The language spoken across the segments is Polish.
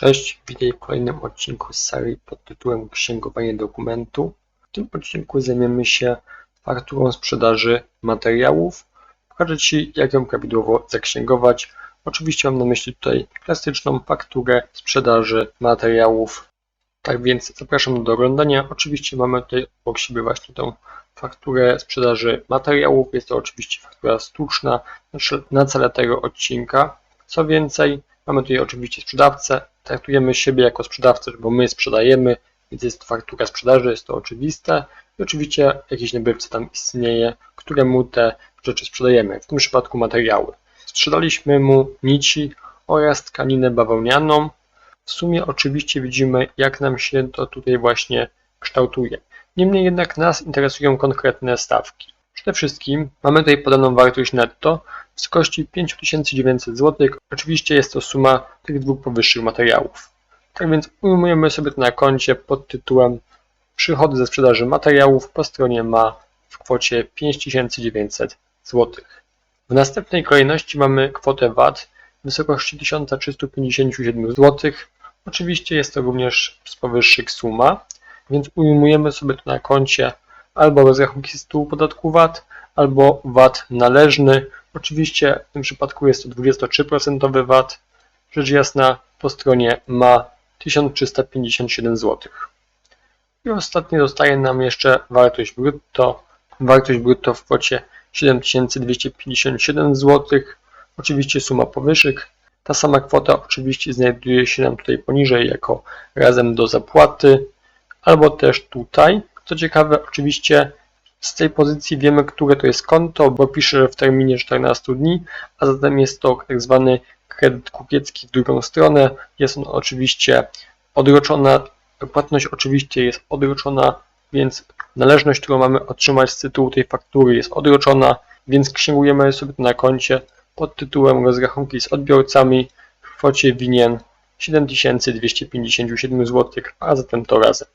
Cześć, witaj w kolejnym odcinku z serii pod tytułem Księgowanie dokumentu. W tym odcinku zajmiemy się fakturą sprzedaży materiałów. Pokażę Ci, jak ją prawidłowo zaksięgować. Oczywiście mam na myśli tutaj klasyczną fakturę sprzedaży materiałów. Tak więc zapraszam do oglądania. Oczywiście mamy tutaj obok siebie właśnie tą fakturę sprzedaży materiałów. Jest to oczywiście faktura sztuczna na cele tego odcinka. Co więcej, mamy tutaj oczywiście sprzedawcę. Traktujemy siebie jako sprzedawcę, bo my sprzedajemy, więc jest faktura sprzedaży, jest to oczywiste. I oczywiście jakiś nabywca tam istnieje, któremu te rzeczy sprzedajemy, w tym przypadku materiały. Sprzedaliśmy mu nici oraz tkaninę bawełnianą. W sumie oczywiście widzimy, jak nam się to tutaj właśnie kształtuje. Niemniej jednak nas interesują konkretne stawki. Przede wszystkim mamy tutaj podaną wartość netto wysokości 5900 zł. Oczywiście jest to suma tych dwóch powyższych materiałów. Tak więc ujmujemy sobie to na koncie pod tytułem Przychody ze sprzedaży materiałów po stronie ma w kwocie 5900 zł. W następnej kolejności mamy kwotę VAT w wysokości 1357 zł. Oczywiście jest to również z powyższych suma, więc ujmujemy sobie to na koncie albo rozrachunki z tytułu podatku VAT, albo VAT należny. Oczywiście w tym przypadku jest to 23% VAT. Rzecz jasna po stronie ma 1357 zł. I ostatnie zostaje nam jeszcze wartość brutto. Wartość brutto w kwocie 7257 zł. Oczywiście suma powyżek. Ta sama kwota oczywiście znajduje się nam tutaj poniżej jako razem do zapłaty, albo też tutaj. Co ciekawe, oczywiście z tej pozycji wiemy, które to jest konto, bo pisze w terminie 14 dni, a zatem jest to tak zwany kredyt kupiecki w drugą stronę. Jest on oczywiście odroczona, płatność oczywiście jest odroczona, więc należność, którą mamy otrzymać z tytułu tej faktury jest odroczona, więc księgujemy sobie to na koncie pod tytułem rozrachunki z odbiorcami w kwocie winien 7257 zł, a zatem to razem.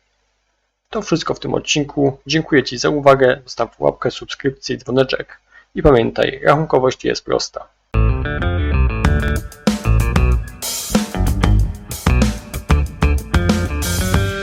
To wszystko w tym odcinku. Dziękuję Ci za uwagę. Zostaw łapkę, subskrypcję i dzwoneczek. I pamiętaj, rachunkowość jest prosta.